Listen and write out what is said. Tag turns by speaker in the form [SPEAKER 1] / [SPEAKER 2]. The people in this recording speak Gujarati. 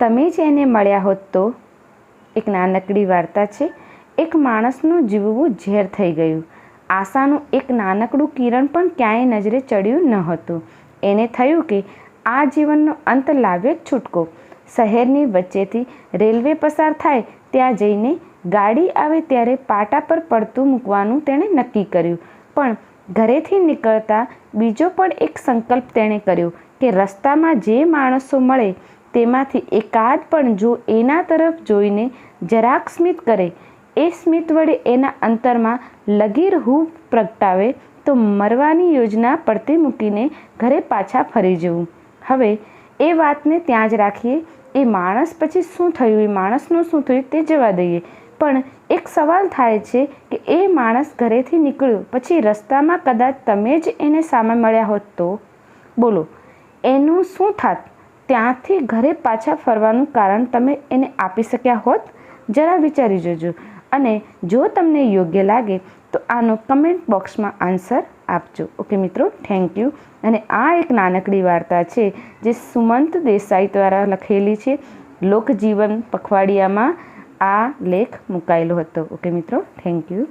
[SPEAKER 1] તમે જ એને મળ્યા હોત તો? એક નાનકડી વાર્તા છે. એક માણસનું જીવવું ઝેર થઈ ગયું. આશાનું એક નાનકડું કિરણ પણ ક્યાંય નજરે ચડ્યું ન હતું. એને થયું કે આ જીવનનો અંત લાવ્યો જ છૂટકો. શહેરની વચ્ચેથી રેલવે પસાર થાય ત્યાં જઈને ગાડી આવે ત્યારે પાટા પર પડતું મૂકવાનું તેણે નક્કી કર્યું. પણ ઘરેથી નીકળતા બીજો પણ એક સંકલ્પ તેણે કર્યો કે રસ્તામાં જે માણસો મળે તેમાંથી એકાદ પણ જો એના તરફ જોઈને જરાક સ્મિત કરે, એ સ્મિત વડે એના અંતરમાં લગીર હૂબ પ્રગટાવે, તો મરવાની યોજના પડતી મૂકીને ઘરે પાછા ફરી જવું. હવે, એ વાતને ત્યાં જ રાખીએ. એ માણસ પછી શું થયું? એ માણસનું શું થયું તે જવા દઈએ. પણ એક સવાલ થાય છે કે એ માણસ ઘરેથી નીકળ્યો, પછી રસ્તામાં કદાચ તમે જ એને સામે મળ્યા હોત તો? બોલો, એનું શું થાત? ત્યાંથી ઘરે પાછા ફરવાનું કારણ તમે એને આપી શક્યા હોત? જરા વિચારી જોજો. અને જો તમને યોગ્ય લાગે, તો આનો કમેન્ટ બોક્સમાં આન્સર આપજો. ઓકે મિત્રો? થેન્ક યુ અને આ એક નાનકડી વાર્તા છે, જે સુમંત દેસાઈ દ્વારા લખેલી છે. લોકજીવન પખવાડિયામાં આ લેખ મુકાયેલો હતો. ઓકે મિત્રો? Thank you